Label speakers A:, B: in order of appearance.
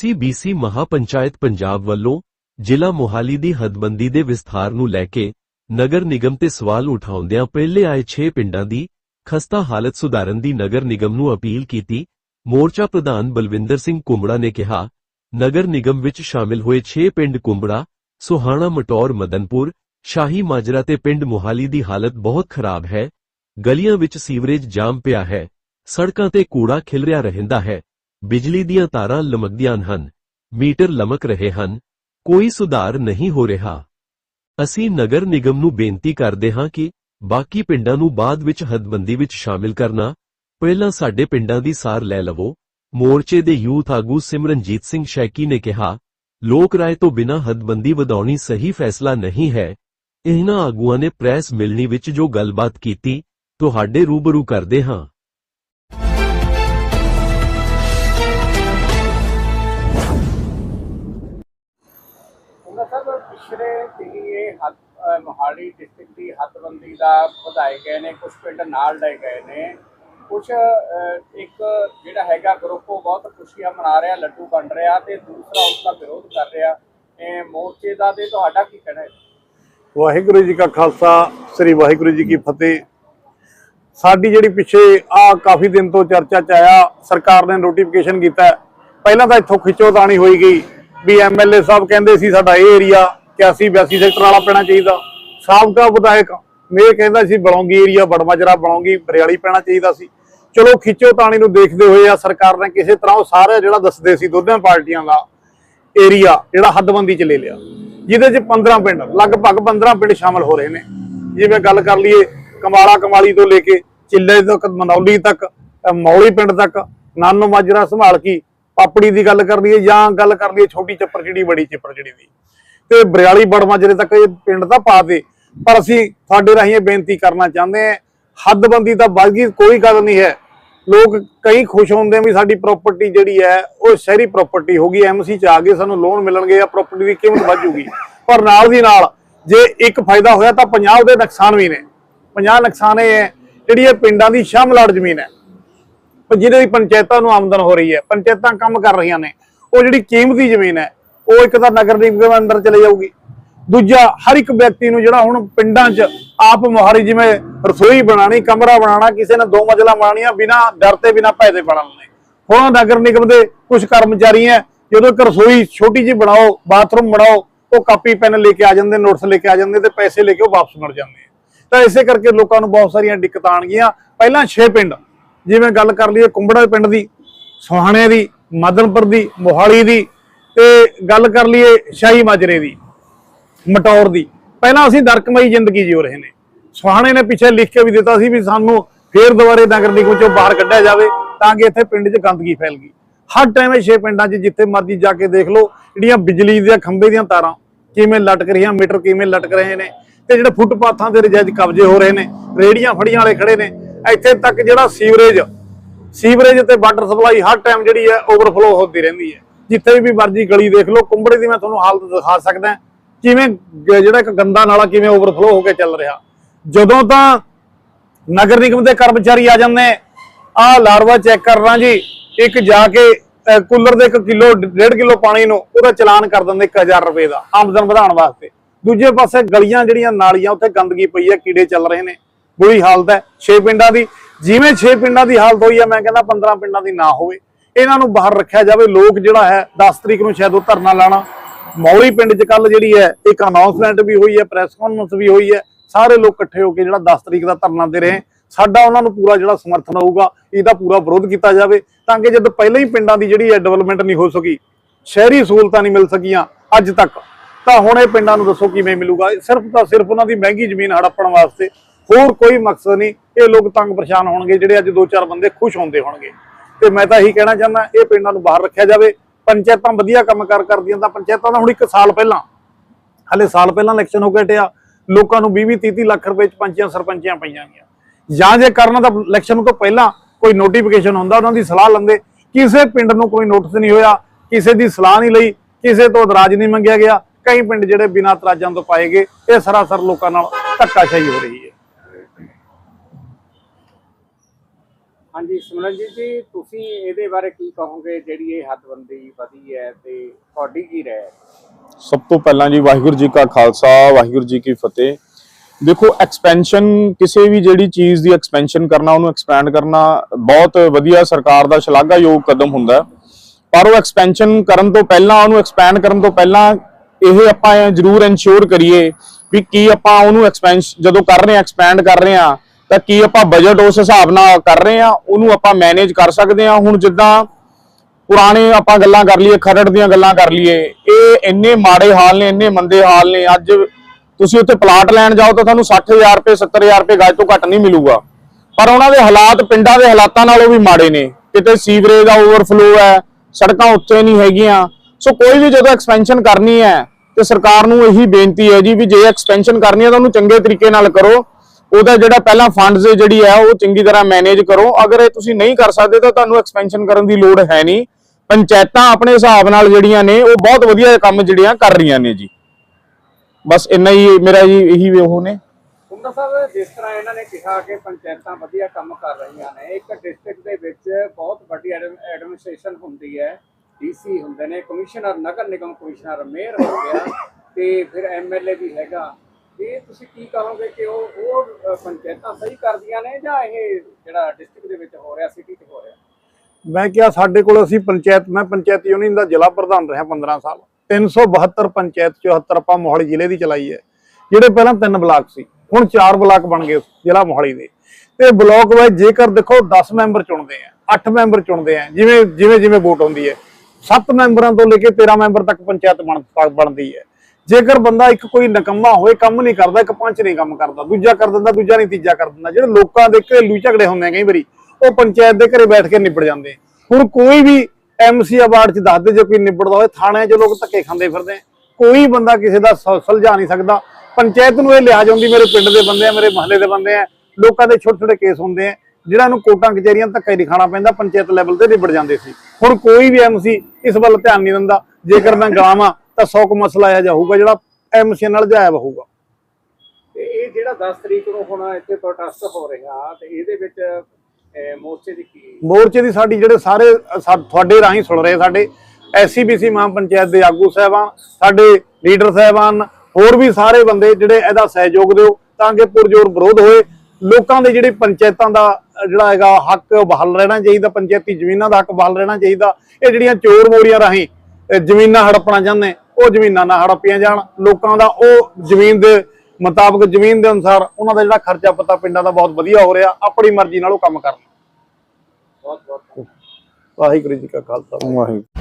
A: ਐਨਸੀਬੀਸੀ ਮਹਾਪੰਚਾਇਤ ਪੰਜਾਬ ਵੱਲੋਂ ਜ਼ਿਲ੍ਹਾ ਮੋਹਾਲੀ ਦੀ ਹਦਬੰਦੀ ਦੇ ਵਿਸਥਾਰ ਨੂੰ ਲੈ ਕੇ ਨਗਰ ਨਿਗਮ ਤੇ ਸਵਾਲ ਉਠਾਉਂਦਿਆਂ ਪਹਿਲੇ ਆਏ 6 ਪਿੰਡਾਂ ਦੀ ਖਸਤਾ ਹਾਲਤ ਸੁਧਾਰਨ ਦੀ ਨਗਰ ਨਿਗਮ ਨੂੰ ਅਪੀਲ ਕੀਤੀ, ਮੋਰਚਾ ਪ੍ਰਧਾਨ ਬਲਵਿੰਦਰ ਸਿੰਘ ਕੁੰਬੜਾ ਨੇ ਕਿਹਾ, ਨਗਰ ਨਿਗਮ ਵਿੱਚ ਸ਼ਾਮਿਲ ਹੋਏ 6 ਪਿੰਡ ਕੁੰਬੜਾ, ਸੁਹਾਣਾ, ਮਟੌਰ, ਮਦਨਪੁਰ, ਸ਼ਾਹੀ ਮਾਜਰਾ ਤੇ ਪਿੰਡ ਮੁਹਾਲੀ ਦੀ ਹਾਲਤ ਬਹੁਤ ਖਰਾਬ ਹੈ, ਗਲੀਆਂ ਵਿੱਚ ਸੀਵਰੇਜ ਜਾਮ ਪਿਆ ਹੈ, ਸੜਕਾਂ ਤੇ ਕੂੜਾ ਖਿਲਰਿਆ ਰਹਿੰਦਾ ਹੈ। ਬਿਜਲੀ ਦੀਆਂ ਤਾਰਾਂ ਲਮਕਦੀਆਂ ਹਨ, ਮੀਟਰ ਲਮਕ ਰਹੇ ਹਨ, ਕੋਈ ਸੁਧਾਰ ਨਹੀਂ ਹੋ ਰਿਹਾ। ਅਸੀਂ ਨਗਰ ਨਿਗਮ ਨੂੰ ਬੇਨਤੀ ਕਰਦੇ ਹਾਂ ਕਿ ਬਾਕੀ ਪਿੰਡਾਂ ਨੂੰ ਬਾਅਦ ਵਿੱਚ ਹੱਦਬੰਦੀ ਵਿੱਚ ਸ਼ਾਮਿਲ ਕਰਨਾ। ਪਹਿਲਾਂ ਸਾਡੇ ਪਿੰਡਾਂ ਦੀ ਸਾਰ ਲੈ ਲਵੋ। ਮੋਰਚੇ ਦੇ ਯੂਥ ਆਗੂ ਸਿਮਰਨਜੀਤ ਸਿੰਘ ਸ਼ੈਕੀ ਨੇ ਕਿਹਾ, ਲੋਕ ਰਾਏ ਤੋਂ ਬਿਨਾਂ ਹੱਦਬੰਦੀ ਵਧਾਉਣੀ ਸਹੀ ਫੈਸਲਾ ਨਹੀਂ ਹੈ। ਇਹਨਾਂ ਆਗੂਆਂ ਨੇ ਪ੍ਰੈਸ ਮਿਲਣੀ ਵਿੱਚ ਜੋ ਗੱਲਬਾਤ ਕੀਤੀ, ਤੁਹਾਡੇ ਰੂਬਰੂ ਕਰਦੇ ਹਾਂ।
B: ਸਭ ਪਿਛਲੇ ਇਹ ਹੱਦ ਮੋਹਾਲੀ ਡਿਸਟ੍ਰਿਕਟ ਦੀ ਹੱਦਬੰਦੀ ਦਾ ਵਧਾਏ ਗਏ ਨੇ ਕੁਝ ਪਿੰਡ ਨਾਲ ਲੈ ਗਏ ਨੇ। ਕੁਝ ਇੱਕ ਜਿਹੜਾ ਹੈਗਾ ਗਰੁੱਪ ਉਹ ਬਹੁਤ ਖੁਸ਼ੀਆਂ ਮਨਾ ਰਿਹਾ, ਲੱਡੂ ਵੰਡ ਰਿਹਾ ਤੇ ਦੂਸਰਾ ਉਸ ਦਾ ਵਿਰੋਧ ਕਰ ਰਿਹਾ। ਇਹ ਮੋਰਚੇ ਦਾ ਤੇ ਤੁਹਾਡਾ ਕੀ ਕਹਿਣਾ ਹੈ?
C: ਵਾਹਿਗੁਰੂ ਜੀ ਕਾ ਖਾਲਸਾ, ਸ੍ਰੀ ਵਾਹਿਗੁਰੂ ਜੀ ਕੀ ਫਤਿਹ। ਸਾਡੀ ਜਿਹੜੀ ਪਿੱਛੇ ਆ ਕਾਫੀ ਦਿਨ ਤੋਂ ਚਰਚਾ ਚ ਆਇਆ, ਸਰਕਾਰ ਨੇ ਨੋਟੀਫਿਕੇਸ਼ਨ ਕੀਤਾ। ਪਹਿਲਾਂ ਤਾਂ ਇੱਥੋਂ ਖਿੱਚੋ ਖਿੱਚੋਤਾਣੀ ਹੋਈ ਗਈ, ਵੀ ਐਮਐਲਏ ਸਾਹਿਬ ਕਹਿੰਦੇ ਸੀ ਸਾਡਾ ਇਹ ਏਰੀਆ 81 82 ਸੈਕਟਰ ਵਾਲਾ ਪੈਣਾ ਚਾਹੀਦਾ। ਸਾਬਕਾ ਵਿਧਾਇਕ ਮੇਰ ਕਹਿੰਦਾ ਸੀ, ਬਲੌਂਗੀ ਏਰੀਆ ਬੜਮਾਜਰਾ ਬਲੌਂਗੀ ਬਰਿਆਲੀ ਪੈਣਾ ਚਾਹੀਦਾ ਸੀ। ਚਲੋ ਖਿੱਚੋਤਾਣੀ ਨੂੰ ਦੇਖਦੇ ਹੋਏ ਆ ਸਰਕਾਰ ਨੇ ਕਿਸੇ ਤਰ੍ਹਾਂ ਉਹ ਸਾਰਾ ਜਿਹੜਾ ਦੱਸਦੇ ਸੀ ਦੋਨਾਂ ਪਾਰਟੀਆਂ ਦਾ ਏਰੀਆ ਜਿਹੜਾ ਹੱਦਬੰਦੀ ਚ ਲੈ ਲਿਆ। ਜਿਹਦੇ ਚ 15 ਪਿੰਡ, ਲਗਭਗ 15 ਪਿੰਡ ਸ਼ਾਮਲ ਹੋ ਰਹੇ ਨੇ। ਜਿਵੇਂ ਗੱਲ ਕਰ ਲਈਏ ਕਮਾਲਾ ਕਮਾਲੀ ਤੋਂ ਲੈ ਕੇ ਚਿੱਲੇ ਤੱਕ, ਮਨੌਲੀ ਤੱਕ, ਅਹ ਮੌਲੀ ਪਿੰਡ ਤੱਕ, ਨਾਨੋ ਮਾਜਰਾ ਸੰਭਾਲ ਕੀ ਪਾਪੜੀ ਦੀ ਗੱਲ ਕਰ ਲਈਏ ਜਾਂ ਗੱਲ ਕਰ ਲਈਏ ਛੋਟੀ ਚੱਪਰ ਜਿਹੜੀ ਬੜੀ ਚੱਪਰ ਜਿਹੜੀ ਦੀ। ਤੇ ਬਰਿਆਲੀ ਬੜ ਜਿਹੜੇ ਤੱਕ ਇਹ ਪਿੰਡ ਤਾਂ ਪਾ ਦੇ। ਪਰ ਅਸੀਂ ਤੁਹਾਡੇ ਰਾਹੀਂ ਇਹ ਬੇਨਤੀ ਕਰਨਾ ਚਾਹੁੰਦੇ ਹਾਂ, ਹੱਦਬੰਦੀ ਤਾਂ ਬਾਗੀ ਕੋਈ ਗੱਲ ਨਹੀਂ ਹੈ। ਲੋਕ ਕਈ ਖੁਸ਼ ਹੁੰਦੇ ਆ ਵੀ ਸਾਡੀ ਪ੍ਰਾਪਰਟੀ ਜਿਹੜੀ ਹੈ, ਉਹ ਸ਼ਹਿਰੀ ਪ੍ਰਾਪਰਟੀ ਹੋਗੀ ਐਮਸੀ ਚ ਆ ਗਏ, ਸਾਨੂੰ ਲੋਨ ਮਿਲਣਗੇ ਜਾਂ ਪ੍ਰਾਪਰਟੀ ਦੀ ਕੀਮਤ ਵੱਧ ਜੂਗੀ ਪਰ ਨਾਲ ਦੀ ਨਾਲ ਜੇ ਇੱਕ ਫਾਇਦਾ ਹੋਇਆ ਤਾਂ 50 ਦੇ ਨੁਕਸਾਨ ਵੀ ਨੇ। 50 ਨੁਕਸਾਨ ਇਹ ਹੈ, ਜਿਹੜੀ ਇਹ ਪਿੰਡਾਂ ਦੀ ਸ਼ਾਮਲਾੜ ਜ਼ਮੀਨ ਹੈ। ਪਰ ਜਿਹਦੇ ਦੀ ਪੰਚਾਇਤਾਂ ਨੂੰ ਆਮਦਨ ਹੋ ਰਹੀ ਹੈ, ਪੰਚਾਇਤਾਂ ਕੰਮ ਕਰ ਰਹੀਆਂ ਨੇ, ਉਹ ਜਿਹੜੀ ਕੀਮਤੀ ਜ਼ਮੀਨ ਹੈ ਉਹ ਇੱਕ ਤਾਂ ਨਗਰ ਨਿਗਮ ਅੰਦਰ ਚਲੇ ਜਾਊਗੀ। ਦੂਜਾ, ਹਰ ਇੱਕ ਵਿਅਕਤੀ ਨੂੰ ਜਿਹੜਾ ਹੁਣ ਪਿੰਡਾਂ 'ਚ ਆਪ ਮੁਹਾਰੀ ਜਿਵੇਂ ਰਸੋਈ ਬਣਾਣੀ ਕਮਰਾ ਬਣਾਉਣਾ, ਕਿਸੇ ਨੇ ਦੋ ਮੰਜ਼ਲਾ ਬਣਾਉਣੀਆਂ ਬਿਨਾ ਡਰ ਤੇ, ਬਿਨਾ ਭੈ ਦੇ ਬਣਾ ਲੈਣੇ ਹੁਣ ਨਗਰ ਨਿਗਮ ਦੇ ਕੁਝ ਕਰਮਚਾਰੀ ਹੈ ਜਦੋਂ ਇੱਕ ਰਸੋਈ ਛੋਟੀ ਜਿਹੀ ਬਣਾਓ, ਬਾਥਰੂਮ ਬਣਾਓ, ਉਹ ਕਾਪੀ, ਪੈਨ ਲੈ ਕੇ ਆ ਜਾਂਦੇ, ਨੋਟਸ ਲੈ ਕੇ ਆ ਜਾਂਦੇ ਤੇ ਪੈਸੇ ਲੈ ਕੇ ਉਹ ਵਾਪਸ ਮੁੜ ਜਾਂਦੇ ਤਾਂ ਇਸੇ ਕਰਕੇ ਲੋਕਾਂ ਨੂੰ ਬਹੁਤ ਸਾਰੀਆਂ ਦਿੱਕਤਾਂ ਆਣਗੀਆਂ ਪਹਿਲਾਂ 6 ਪਿੰਡ, ਜਿਵੇਂ ਗੱਲ ਕਰ ਲਈਏ ਕੁੰਬੜਾ ਪਿੰਡ ਦੀ, ਸੋਹਾਣੇ ਦੀ, ਮਦਨਪੁਰ ਦੀ, ਮੋਹਾਲੀ ਦੀ ਤੇ ਗੱਲ ਕਰ ਲਈਏ ਸ਼ਾਹੀ ਮਾਜਰੇ ਦੀ, ਮਟੌਰ ਦੀ। ਪਹਿਲਾਂ ਅਸੀਂ ਦਰਕਮਈ ਜ਼ਿੰਦਗੀ ਜਿਉ ਰਹੇ ਨੇ। ਸੁਹਾਣੇ ਨੇ ਪਿੱਛੇ ਲਿਖ ਕੇ ਵੀ ਦਿੱਤਾ ਸੀ ਵੀ ਸਾਨੂੰ ਫੇਰ ਦੁਬਾਰੇ ਨਗਰ ਨਿਗਮ ਚੋਂ ਬਾਹਰ ਕੱਢਿਆ ਜਾਵੇ ਤਾਂ ਕਿ ਇੱਥੇ ਪਿੰਡ 'ਚ ਗੰਦਗੀ ਫੈਲ ਗਈ। ਹਰ ਟਾਈਮ ਇਹ ਛੇ ਪਿੰਡਾਂ 'ਚ ਜਿੱਥੇ ਮਰਜ਼ੀ ਜਾ ਕੇ ਦੇਖ ਲਓ, ਜਿਹੜੀਆਂ ਬਿਜਲੀ ਦੇ ਖੰਭੇ ਦੀਆਂ ਤਾਰਾਂ ਕਿਵੇਂ ਲਟਕ ਰਹੀਆਂ, ਮੀਟਰ ਕਿਵੇਂ ਲਟਕ ਰਹੇ ਨੇ ਤੇ ਜਿਹੜੇ ਫੁੱਟਪਾਥਾਂ ਤੇ ਰਜਾਇਜ਼ ਕਬਜ਼ੇ ਹੋ ਰਹੇ ਨੇ, ਰੇੜੀਆਂ ਫੜੀਆਂ ਵਾਲੇ ਖੜੇ ਨੇ। ਇੱਥੇ ਤੱਕ ਜਿਹੜਾ ਸੀਵਰੇਜ ਸੀਵਰੇਜ ਤੇ ਵਾਟਰ ਸਪਲਾਈ ਹਰ ਟਾਈਮ ਜਿਹੜੀ ਹੈ ਓਵਰਫਲੋ ਹੁੰਦੀ ਰਹਿੰਦੀ ਹੈ। ਜਿੱਥੇ ਵੀ ਮਰਜ਼ੀ ਗਲੀ ਦੇਖ ਲਓ, ਕੁੰਬੜੇ ਦੀ ਮੈਂ ਤੁਹਾਨੂੰ ਹਾਲਤ ਦਿਖਾ ਸਕਦਾ। ਕਿਵੇਂ ਜਿਹੜਾ ਇੱਕ ਗੰਦਾ ਨਾਲਾ ਕਿਵੇਂ ਓਵਰਫਲੋ ਹੋ ਕੇ ਚੱਲ ਰਿਹਾ। ਜਦੋਂ ਤਾਂ ਨਗਰ ਨਿਗਮ ਦੇ ਕਰਮਚਾਰੀ ਆ ਜਾਂਦੇ ਆ ਲਾਰਵਾ ਚੈੱਕ ਕਰਨਾ ਜੀ, ਇੱਕ ਜਾ ਕੇ ਕੂਲਰ ਦੇ 1 ਕਿਲੋ 1.5 ਕਿਲੋ ਪਾਣੀ ਨੂੰ ਉਹਦਾ ਚਲਾਨ ਕਰ ਦਿੰਦੇ 1000 ਰੁਪਏ ਦਾ, ਆਮਦਨ ਵਧਾਉਣ ਵਾਸਤੇ। ਦੂਜੇ ਪਾਸੇ ਗਲੀਆਂ ਜਿਹੜੀਆਂ ਨਾਲੀਆਂ, ਉੱਥੇ ਗੰਦਗੀ ਪਈ ਹੈ, ਕੀੜੇ ਚੱਲ ਰਹੇ ਨੇ, ਬੁਰੀ ਹਾਲਤ ਹੈ। 6 ਪਿੰਡਾਂ ਦੀ, ਜਿਵੇਂ 6 ਪਿੰਡਾਂ ਦੀ ਹਾਲਤ ਹੋਈ ਹੈ, ਮੈਂ ਕਹਿੰਦਾ 15 ਪਿੰਡਾਂ ਦੀ ਨਾ ਹੋਵੇ। ਇਹਨਾਂ ਨੂੰ ਬਾਹਰ ਰੱਖਿਆ ਜਾਵੇ, ਲੋਕ ਜਿਹੜਾ ਹੈ 10 ਤਰੀਕ ਨੂੰ ਸ਼ਾਇਦ ਉਹ ਧਰਨਾ ਲਾਣਾ। ਮੌਲੀ ਪਿੰਡ 'ਚ ਕੱਲ ਜਿਹੜੀ ਹੈ, ਇੱਕ ਅਨਾਉਂਸਮੈਂਟ ਵੀ ਹੋਈ ਹੈ ਪ੍ਰੈਸ ਕਾਨਫਰੰਸ ਵੀ ਹੋਈ ਹੈ। ਸਾਰੇ ਲੋਕ ਇਕੱਠੇ ਹੋ ਕੇ ਜਿਹੜਾ 10 ਤਰੀਕ ਦਾ ਧਰਨਾ ਦੇ ਰਹੇ ਸਾਡਾ ਉਹਨਾਂ ਨੂੰ ਪੂਰਾ ਜਿਹੜਾ ਸਮਰਥਨ ਹੋਊਗਾ, ਇਹਦਾ ਪੂਰਾ ਵਿਰੋਧ ਕੀਤਾ ਜਾਵੇ, ਤਾਂ ਕਿ ਜਦ ਪਹਿਲਾਂ ਹੀ ਪਿੰਡਾਂ ਦੀ ਜਿਹੜੀ ਹੈ ਡਿਵੈਲਪਮੈਂਟ ਨਹੀਂ ਹੋ ਸਕੀ, ਸ਼ਹਿਰੀ ਸਹੂਲਤਾਂ ਨਹੀਂ ਮਿਲ ਸਕੀਆਂ ਅੱਜ ਤੱਕ, ਤਾਂ ਹੁਣ ਇਹ ਪਿੰਡਾਂ ਨੂੰ ਦੱਸੋ ਕਿਵੇਂ ਮਿਲੂਗਾ। ਸਿਰਫ ਤਾਂ ਸਿਰਫ ਉਹਨਾਂ ਦੀ ਮਹਿੰਗੀ ਜ਼ਮੀਨ ਹੜੱਪਣ ਵਾਸਤੇ ਹੋਰ ਕੋਈ ਮਕਸਦ ਨਹੀਂ। ਇਹ ਲੋਕ ਤੰਗ ਪਰੇਸ਼ਾਨ ਹੋਣਗੇ, ਜਿਹੜੇ ਅੱਜ ਦੋ ਚਾਰ ਬੰਦੇ ਖੁਸ਼ ਹੁੰਦੇ ਹੋਣਗੇ। ਤੇ ਮੈਂ ਤਾਂ ਇਹੀ ਕਹਿਣਾ ਚਾਹੁੰਦਾ, ਇਹ ਪਿੰਡਾਂ ਨੂੰ ਬਾਹਰ ਰੱਖਿਆ ਜਾਵੇ। ਪੰਚਾਇਤਾਂ ਵਧੀਆ ਕੰਮ ਕਾਰ ਕਰਦੀਆਂ ਤਾਂ ਪੰਚਾਇਤਾਂ ਦਾ ਹੁਣ ਇੱਕ ਸਾਲ ਪਹਿਲਾਂ, ਹਲੇ ਸਾਲ ਪਹਿਲਾਂ ਇਲੈਕਸ਼ਨ ਹੋ ਕੇ ਟਿਆ ਲੋਕਾਂ ਨੂੰ 20 30 ਲੱਖ ਰੁਪਏ ਚ ਪੰਚਾਂ, ਸਰਪੰਚਾਂ ਪਈਆਂ ਗਈਆਂ। ਜਾਂ ਜੇ ਕਰਨਾ ਤਾਂ ਇਲੈਕਸ਼ਨ ਤੋਂ ਪਹਿਲਾਂ ਕੋਈ ਨੋਟੀਫਿਕੇਸ਼ਨ ਹੁੰਦਾ, ਉਹਨਾਂ ਦੀ ਸਲਾਹ ਲੰਦੇ। ਕਿਸੇ ਪਿੰਡ ਨੂੰ ਕੋਈ ਨੋਟਿਸ ਨਹੀਂ ਹੋਇਆ, ਕਿਸੇ ਦੀ ਸਲਾਹ ਨਹੀਂ ਲਈ, ਕਿਸੇ ਤੋਂ ਇਤਰਾਜ਼ ਨਹੀਂ ਮੰਗਿਆ ਗਿਆ। ਕਈ ਪਿੰਡ ਜਿਹੜੇ ਬਿਨਾਂ ਇਤਰਾਜ਼ਾਂ ਤੋਂ ਪਾਏ ਗਏ, ਇਹ ਸਰਾਸਰ ਲੋਕਾਂ ਨਾਲ ਧੱਕਾਸ਼ਾਹੀ ਹੋ ਰਹੀ ਹੈ।
B: ਹਾਂਜੀ ਸਿਮਰਨਜੀਤ ਜੀ, ਤੁਸੀਂ ਇਹਦੇ ਬਾਰੇ ਕੀ ਕਹੋਗੇ? ਜਿਹੜੀ ਇਹ ਹੱਦਬੰਦੀ ਵਧੀ ਹੈ ਤੇ ਤੁਹਾਡੀ ਕੀ ਰਾਏ ਹੈ?
D: ਸਭ ਤੋਂ ਪਹਿਲਾਂ ਜੀ, ਵਾਹਿਗੁਰੂ ਜੀ ਕਾ ਖਾਲਸਾ, ਵਾਹਿਗੁਰੂ ਜੀ ਕੀ ਫਤਿਹ। ਦੇਖੋ ਐਕਸਪੈਂਸ਼ਨ ਕਿਸੇ ਵੀ ਜਿਹੜੀ ਚੀਜ਼ ਦੀ ਐਕਸਪੈਂਸ਼ਨ ਕਰਨਾ, ਉਹਨੂੰ ਐਕਸਪੈਂਡ ਕਰਨਾ ਬਹੁਤ ਵਧੀਆ ਸਰਕਾਰ ਦਾ ਸ਼ਲਾਘਾਯੋਗ ਕਦਮ ਹੁੰਦਾ ਪਰ ਉਹ ਐਕਸਪੈਂਸ਼ਨ ਕਰਨ ਤੋਂ ਪਹਿਲਾਂ, ਉਹਨੂੰ ਐਕਸਪੈਂਡ ਕਰਨ ਤੋਂ ਪਹਿਲਾਂ ਇਹ ਆਪਾਂ ਜ਼ਰੂਰ ਇਨਸ਼ੋਰ ਕਰੀਏ ਵੀ ਕੀ ਆਪਾਂ ਉਹਨੂੰ ਐਕਸਪੈਂਸ ਜਦੋਂ ਕਰ ਰਹੇ ਆ ਐਕਸਪੈਂਡ ਕਰ ਰਹੇ ਆ ਤਾਂ ਕੀ ਆਪਾਂ ਬਜਟ ਉਸ ਹਿਸਾਬ ਨਾਲ ਕਰ ਰਹੇ ਆ ਉਹਨੂੰ ਆਪਾਂ ਮੈਨੇਜ ਕਰ ਸਕਦੇ ਆ ਹੁਣ ਜਿੱਦਾਂ ਪੁਰਾਣੇ ਆਪਾਂ ਗੱਲਾਂ ਕਰ ਲਈਏ, ਖਰੜ ਦੀਆਂ ਗੱਲਾਂ ਕਰ ਲਈਏ, ਇਹ ਇੰਨੇ ਮਾੜੇ ਹਾਲ ਨੇ, ਇੰਨੇ ਮੰਦੇ ਹਾਲ ਨੇ। ਅੱਜ ਤੁਸੀਂ ਉੱਥੇ ਪਲਾਟ ਲੈਣ ਜਾਓ ਤਾਂ ਤੁਹਾਨੂੰ 60000 ਰੁਪਏ 70000 ਰੁਪਏ ਗਜ ਤੋਂ ਘੱਟ ਨਹੀਂ ਮਿਲੂਗਾ। ਪਰ ਉਹਨਾਂ ਦੇ ਹਾਲਾਤ, ਪਿੰਡਾਂ ਦੇ ਹਾਲਾਤਾਂ ਨਾਲੋਂ ਵੀ ਮਾੜੇ ਨੇ। ਕਿਤੇ ਸੀਵਰੇਜ ਦਾ ਓਵਰਫਲੋ ਹੈ, ਸੜਕਾਂ ਉੱਤੇ ਨਹੀਂ ਹੈਗੀਆਂ। ਸੋ ਕੋਈ ਵੀ ਜਦੋਂ ਐਕਸਪੈਂਸ਼ਨ ਕਰਨੀ ਹੈ, ਤੇ ਸਰਕਾਰ ਨੂੰ ਇਹੀ ਬੇਨਤੀ ਹੈ ਜੀ ਵੀ ਜੇ ਐਕਸਪੈਂਸ਼ਨ ਕਰਨੀ ਹੈ ਤਾਂ ਉਹਨੂੰ ਚੰਗੇ ਤਰੀਕੇ ਨਾਲ ਕਰੋ। ਉਹਦਾ ਜਿਹੜਾ ਪਹਿਲਾਂ ਫੰਡਸ ਜਿਹੜੀ ਹੈ ਉਹ ਚੰਗੀ ਤਰ੍ਹਾਂ ਮੈਨੇਜ ਕਰੋ। ਅਗਰ ਇਹ ਤੁਸੀਂ ਨਹੀਂ ਕਰ ਸਕਦੇ ਤਾਂ ਤੁਹਾਨੂੰ ਐਕਸਪੈਂਸ਼ਨ ਕਰਨ ਦੀ ਲੋੜ ਹੈ ਨਹੀਂ। ਪੰਚਾਇਤਾਂ ਆਪਣੇ ਹਿਸਾਬ ਨਾਲ ਜਿਹੜੀਆਂ ਨੇ, ਉਹ ਬਹੁਤ ਵਧੀਆ ਕੰਮ ਜਿਹੜੀਆਂ ਕਰ ਰਹੀਆਂ ਨੇ ਜੀ। ਬਸ ਇੰਨਾ ਹੀ, ਮੇਰਾ ਜੀ ਇਹੀ ਉਹ ਨੇ।
B: ਕੁੰਡਾ ਸਾਹਿਬ, ਜਿਸ ਤਰ੍ਹਾਂ ਇਹਨਾਂ ਨੇ ਕਿਹਾ ਕਿ ਪੰਚਾਇਤਾਂ ਵਧੀਆ ਕੰਮ ਕਰ ਰਹੀਆਂ ਨੇ, ਇੱਕ ਡਿਸਟ੍ਰਿਕਟ ਦੇ ਵਿੱਚ ਬਹੁਤ ਵੱਡੀ ਐਡਮਿਨਿਸਟ੍ਰੇਸ਼ਨ ਹੁੰਦੀ ਹੈ। ਡੀਸੀ ਹੁੰਦੇ ਨੇ commissioner Nagar Nigam commissioner mayor ਹੋ ਗਿਆ ਤੇ ਫਿਰ ਐਮਐਲਏ ਵੀ ਹੈਗਾ। ਇਹ ਤੁਸੀਂ ਕੀ ਕਹੋਗੇ ਕਿ ਉਹ ਉਹ ਪੰਚਾਇਤਾਂ ਸਹੀ ਕਰਦੀਆਂ ਨੇ ਜਾਂ ਇਹ ਜਿਹੜਾ ਡਿਸਟ੍ਰਿਕਟ ਦੇ ਵਿੱਚ ਹੋ ਰਿਹਾ ਸਿਟੀ 'ਚ ਹੋ ਰਿਹਾ?
C: ਮੈਂ ਕਿਹਾ ਸਾਡੇ ਕੋਲ ਅਸੀਂ ਪੰਚਾਇਤ, ਮੈਂ ਪੰਚਾਇਤ ਯੂਨੀਅਨ ਦਾ ਜ਼ਿਲ੍ਹਾ ਪ੍ਰਧਾਨ ਰਿਹਾ 15 ਸਾਲ। 372 ਪੰਚਾਇਤ 74 ਆਪਾਂ ਮੋਹਾਲੀ ਜ਼ਿਲ੍ਹੇ ਦੀ ਚਲਾਈ ਹੈ। ਜਿਹੜੇ ਪਹਿਲਾਂ ਤਿੰਨ ਬਲਾਕ ਸੀ, ਹੁਣ ਚਾਰ ਬਲਾਕ ਬਣ ਗਏ ਜ਼ਿਲ੍ਹਾ ਮੋਹਾਲੀ ਦੇ। ਤੇ ਬਲਾਕ ਵਾਈਜ਼ ਜੇਕਰ ਦੇਖੋ 10 ਮੈਂਬਰ ਚੁਣਦੇ ਆ 8 ਮੈਂਬਰ ਚੁਣਦੇ ਆ, ਜਿਵੇਂ ਜਿਵੇਂ ਜਿਵੇਂ ਵੋਟ ਹੁੰਦੀ ਹੈ। 7 ਮੈਂਬਰਾਂ ਤੋਂ ਲੈ ਕੇ 13 ਮੈਂਬਰ ਤੱਕ ਪੰਚਾਇਤ ਬਣਦੀ ਹੈ। ਜੇਕਰ ਬੰਦਾ ਇੱਕ ਕੋਈ ਨਕੰਮਾ ਹੋਏ, ਕੰਮ ਨਹੀਂ ਕਰਦਾ, ਇੱਕ ਪੰਚ ਨਹੀਂ ਕੰਮ ਕਰਦਾ, ਦੂਜਾ ਕਰ ਦਿੰਦਾ, ਦੂਜਾ ਨਹੀਂ ਤੀਜਾ ਕਰ ਦਿੰਦਾ, ਜਿਹੜੇ ਲੋਕਾਂ ਦੇ ਘਰੇਲੂ ਝਗੜੇ ਹੁੰਦੇ ਆ ਕਈ ਵਾਰੀ, ਉਹ ਪੰਚਾਇਤ ਦੇ ਘਰੇ ਬੈਠ ਕੇ ਨਿਬੜ ਜਾਂਦੇ ਹੁਣ ਕੋਈ ਵੀ ਐਮਸੀ ਅਵਾਰਡ ਚ ਦੱਸਦੇ ਜੇ ਕੋਈ ਨਿਬੜਦਾ ਹੋਵੇ ਥਾਣਿਆਂ 'ਚ ਲੋਕ ਧੱਕੇ ਖਾਂਦੇ ਫਿਰਦੇ ਕੋਈ ਬੰਦਾ ਕਿਸੇ ਦਾ ਸ- ਸੁਲਝਾ ਨਹੀਂ ਸਕਦਾ। ਪੰਚਾਇਤ ਨੂੰ ਇਹ ਲਿਹਾਜ਼ ਹੁੰਦੀ ਮੇਰੇ ਪਿੰਡ ਦੇ ਬੰਦੇ ਆ, ਮੇਰੇ ਮਹੱਲੇ ਦੇ ਬੰਦੇ ਆ, ਲੋਕਾਂ ਦੇ ਛੋਟੇ ਛੋਟੇ ਕੇਸ ਹੁੰਦੇ ਆ ਜਿਹੜਾ ਨੂੰ ਕੋਟਾਂ, ਕਚਹਿਰੀਆਂ ਧੱਕਾ ਹੀ ਨਹੀਂ ਪੈਂਦਾ, ਪੰਚਾਇਤ ਲੈਵਲ ਤੇ ਨਿਬੜ ਜਾਂਦੇ ਸੀ। ਹੁਣ ਕੋਈ ਵੀ ਐਮਸੀ ਇਸ ਵੱਲ ਧਿਆਨ ਨਹੀਂ ਦਿੰਦਾ, ਜੇਕਰ ਮੈਂ ਗਲਾਵਾਂ ਤਾਂ 100 ਕੁ ਮਸਲਾ ਆਇਆ ਜਾਊਗਾ ਜਿਹੜਾ ਐਮਸੀ ਨਾਲ ਜਾਇਆ ਹੋਊਗਾ।
B: ਤੇ ਇਹ ਜਿਹੜਾ 10 ਤਰੀਕ ਨੂੰ ਹੁਣ ਇੱਥੇ ਪ੍ਰੋਟੈਸਟ ਹੋ ਰਿਹਾ ਤੇ ਇਹਦੇ ਵਿੱਚ ਅ, ਮੋਰਚੇ ਦੀ ਕੀ
C: ਮੋਰਚੇ ਦੀ ਸਾਡੀ ਜਿਹੜੇ ਸਾਰੇ ਤੁਹਾਡੇ ਰਾਹੀਂ ਸੁਣ ਰਹੇ ਸਾਡੇ ਐਸਸੀਬੀਸੀ ਮਹਾਂ ਪੰਚਾਇਤ ਦੇ ਆਗੂ ਸਾਹਿਬਾਨ ਸਾਡੇ ਲੀਡਰ ਸਾਹਿਬਾਨ ਹੋਰ ਵੀ ਸਾਰੇ ਬੰਦੇ ਜਿਹੜੇ ਇਹਦਾ ਸਹਿਯੋਗ ਦਿਓ ਤਾਂ ਕਿ ਪੁਰਜੋਰ ਵਿਰੋਧ ਹੋਏ। ਲੋਕਾਂ ਦੇ ਜਿਹੜੇ ਪੰਚਾਇਤਾਂ ਦਾ ਜਿਹੜਾ ਹੈਗਾ ਹੱਕ ਬਹਾਲ ਰਹਿਣਾ ਚਾਹੀਦਾ ਪੰਚਾਇਤੀ ਜ਼ਮੀਨਾਂ ਦਾ ਹੱਕ ਬਹਾਲ ਰਹਿਣਾ ਚਾਹੀਦਾ। ਇਹ ਜਿਹੜੀਆਂ ਚੋਰ ਮੋਰੀਆਂ ਰਾਹੀਂ ਜ਼ਮੀਨਾਂ ਹੜਪਣਾ ਚਾਹੁੰਦੇ ਉਹ ਜ਼ਮੀਨਾਂ ਨਾ ਹੜਪੀਆਂ ਜਾਣ ਲੋਕਾਂ ਦਾ ਉਹ ਜ਼ਮੀਨ ਦੇ ਮੁਤਾਬਕ ਜ਼ਮੀਨ ਦੇ ਅਨੁਸਾਰ ਉਹਨਾਂ ਦਾ ਜਿਹੜਾ ਖਰਚਾ ਪੱਤਾ ਪਿੰਡਾਂ ਦਾ ਬਹੁਤ ਵਧੀਆ ਹੋ ਰਿਹਾ ਆਪਣੀ ਮਰਜ਼ੀ ਨਾਲ ਉਹ ਕੰਮ ਕਰਨ।
B: ਬਹੁਤ ਬਹੁਤ
C: ਵਾਹਿਗੁਰੂ ਜੀ ਕਾ ਖਾਲਸਾ।
D: ਵਾਹਿਗੁਰੂ।